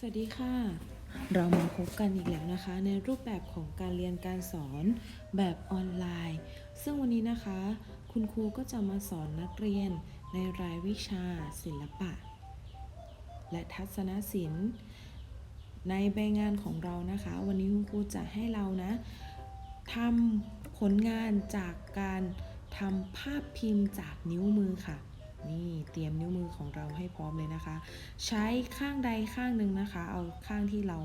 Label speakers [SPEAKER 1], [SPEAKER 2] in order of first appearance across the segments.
[SPEAKER 1] สวัสดีค่ะ เรามาพบกันอีกแล้วนะคะ ในรูปแบบของการเรียนการสอนแบบออนไลน์ ซึ่งวันนี้นะคะ คุณครูก็จะมาสอนนักเรียนในรายวิชา ศิลปะ และทัศนศิลป์ ในใบงานของเรานะคะ วันนี้คุณครูจะให้เรานะทำผลงานจากการทำภาพพิมพ์จากนิ้วมือค่ะ นี่เตรียมนิ้วมือของเราให้พร้อมเลยนะคะ ใช้ข้างใดข้างหนึ่งนะคะ เอาข้างที่เรา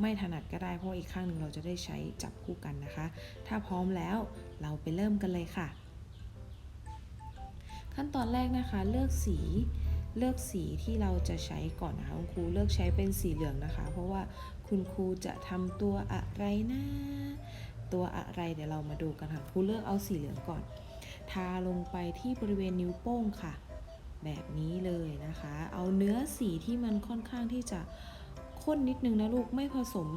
[SPEAKER 1] ไม่ถนัดก็ได้เพราะอีกข้างหนึ่งเราจะได้ใช้จับคู่กันนะคะ ถ้าพร้อมแล้วเราไปเริ่มกันเลยค่ะ ขั้นตอนแรกนะคะเลือกสีเลือกสีที่เราจะใช้ก่อนนะคะคุณครูเลือกใช้เป็นสีเหลืองนะคะ เพราะว่าคุณครูจะทำตัวอะไรนะตัวอะไรเดี๋ยวเรามาดูกันค่ะครูเลือกเอาสีเหลืองก่อน ทาลงไปที่บริเวณนิ้วโป้งค่ะ แบบนี้เลยนะคะ เอาเนื้อสีที่มันค่อนข้างที่จะข้นนิดนึงนะลูกไม่ผสม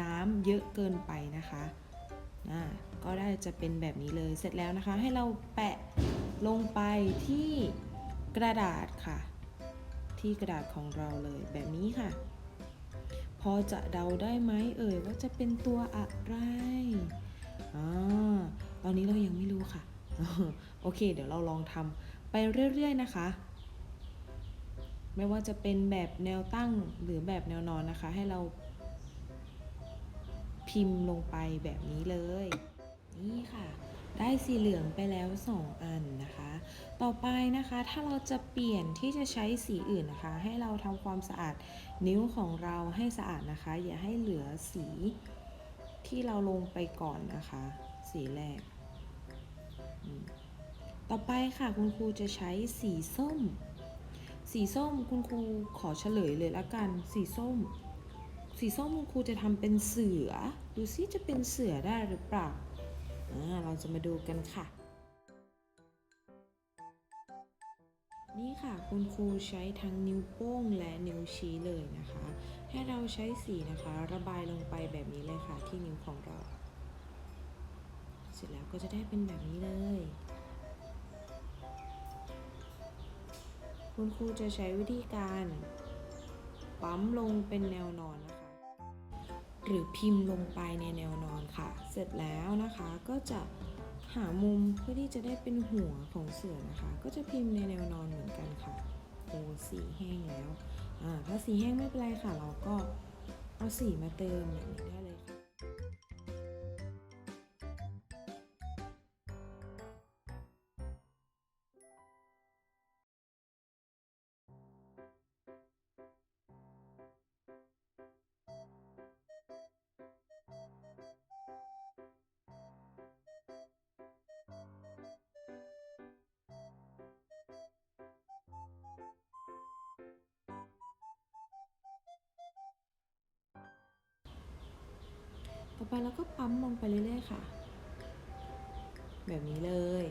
[SPEAKER 1] น้ำเยอะเกินไปนะคะอ่าก็ได้จะเป็นแบบนี้เลยเสร็จแล้วนะคะ ให้เราแปะลงไปที่กระดาษค่ะ ที่กระดาษของเราเลยแบบนี้ค่ะ พอจะเดาได้ไหมเอ่ยว่าจะเป็นตัวอะไรอ่าตอนนี้เรายังไม่รู้ค่ะ โอเค เดี๋ยวเราลองทำ ไปเรื่อยๆนะคะ ไม่ว่าจะเป็นแบบแนวตั้งหรือแบบแนวนอนนะคะ ให้เราพิมพ์ลงไปแบบนี้เลย นี่ค่ะ ได้สีเหลืองไปแล้ว 2 อันนะคะ ต่อไปนะคะ ถ้าเราจะเปลี่ยนที่จะใช้สีอื่นนะคะ ให้เราทำความสะอาดนิ้วของเราให้สะอาดนะคะ อย่าให้เหลือสีที่เราลงไปก่อนนะคะ สีแรก ต่อไปค่ะคุณครูจะใช้สีส้ม สีส้มคุณครูขอเฉลยเลยละกัน สีส้ม สีส้มคุณครูจะทำเป็นเสือ ดูซิจะเป็นเสือได้หรือเปล่าเราจะมาดูกันค่ะ นี่ค่ะคุณครูใช้ทั้งนิ้วโป้งและนิ้วชี้เลยนะคะ ให้เราใช้สีนะคะ ระบายลงไปแบบนี้เลยค่ะที่นิ้วของเรา เสร็จแล้วก็จะได้เป็นแบบนี้เลย คุณครูจะใช้วิธีการปั๊มลงเป็นแนวนอนนะคะ หรือพิมพ์ลงไปในแนวนอนค่ะ เสร็จแล้วนะคะก็จะหามุมเพื่อที่จะได้เป็นหัวของเสือนะคะ ก็จะพิมพ์ในแนวนอนเหมือนกันค่ะโอ้สีแห้งแล้ว อ่า ถ้าสีแห้งไม่เป็นไรค่ะ เราก็เอาสีมาเติมแบบนี้ได้เลยค่ะ ต่อไปเราก็ปั๊มลงไปเรื่อยๆค่ะ แบบนี้เลย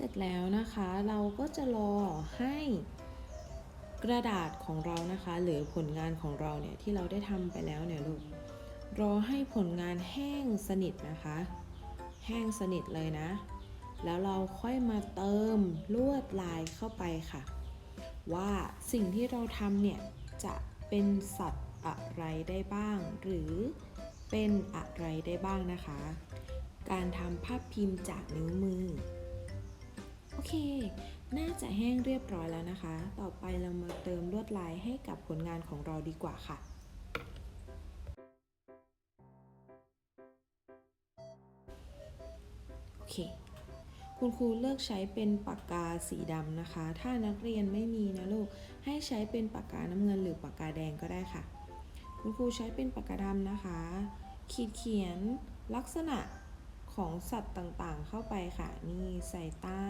[SPEAKER 1] เสร็จแล้วนะคะเราก็จะรอให้กระดาษของเรานะคะ หรือผลงานของเราเนี่ยที่เราได้ทำไปแล้วเนี่ยลูกรอให้ผลงานแห้งสนิทนะคะ แห้งสนิทเลยนะ แล้วเราค่อยมาเติมลวดลายเข้าไปค่ะ ว่าสิ่งที่เราทำเนี่ยจะเป็นสัตว์อะไรได้บ้าง หรือเป็นอะไรได้บ้างนะคะ การทำภาพพิมพ์จากนิ้วมือ โอเค น่าจะแห้งเรียบร้อยแล้วนะคะ ต่อไปเรามาเติมลวดลายให้กับผลงานของเราดีกว่าค่ะโอเคคุณครูเลือกใช้เป็นปากกาสีดำนะคะ ถ้านักเรียนไม่มีนะลูก ให้ใช้เป็นปากกาน้ำเงินหรือปากกาแดงก็ได้ค่ะ คุณครูใช้เป็นปากกาดำนะคะ ขีดเขียนลักษณะ ของสัตว์ต่างๆ เข้าไปค่ะ นี่ใส่ตา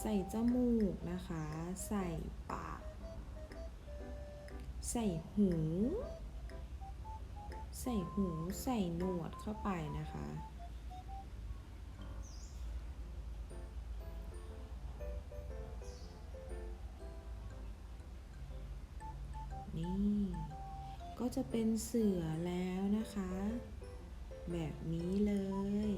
[SPEAKER 1] ใส่จมูกนะคะ ใส่ปาก ใส่หู ใส่หู ใส่หนวดเข้าไปนะคะนี่ก็จะเป็นเสือแล้วนะคะ แบบนี้เลย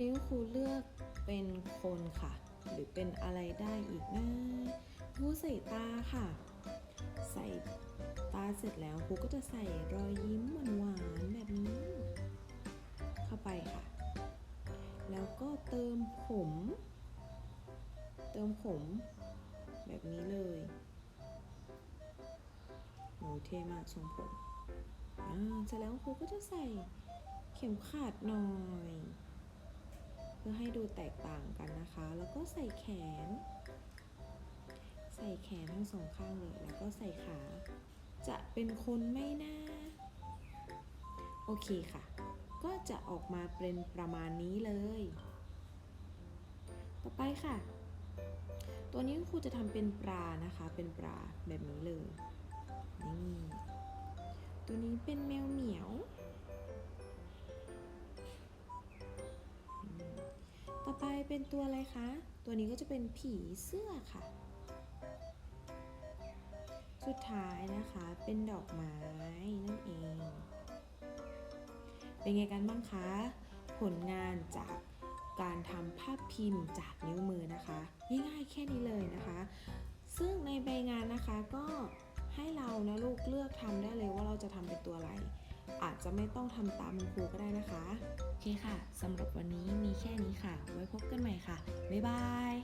[SPEAKER 1] นิ้วครูเลือกเป็นคนค่ะ หรือเป็นอะไรได้อีกนะครูใส่ตาค่ะ ใส่ตาเสร็จแล้วครูก็จะใส่รอยยิ้มหวานๆแบบนี้ เข้าไปค่ะ แล้วก็เติมผม เติมผม แบบนี้เลยโหเท่มากทรงผมอ่าเสร็จแล้วครูก็จะใส่เข็มขัดหน่อยเพื่อให้ดูแตกต่างกันนะคะ แล้วก็ใส่แขน ใส่แขนทั้งสองข้างเลยแล้วก็ใส่ขา จะเป็นคนไม่นะโอเคค่ะ ก็จะออกมาเป็นประมาณนี้เลย ต่อไปค่ะ ตัวนี้ครูจะทำเป็นปลานะคะ เป็นปลาแบบนี้เลย นี่ ตัวนี้เป็นแมวเหมียว ต่อไปเป็นตัวอะไรคะ ตัวนี้ก็จะเป็นผีเสื้อค่ะ สุดท้ายนะคะเป็นดอกไม้นั่นเอง เป็นไงกันบ้างคะ ผลงานจากการทำภาพพิมพ์จากนิ้วมือนะคะง่ายๆแค่นี้เลยนะคะ ซึ่งในใบงานนะคะก็ให้เรานะลูกเลือกทำได้เลยว่าเราจะทำเป็นตัวอะไร อาจจะไม่ต้องทำตามคุณครูก็ได้นะคะ โอเคค่ะสำหรับวันนี้มีแค่นี้ค่ะ ไว้พบกันใหม่ค่ะ บ๊ายบาย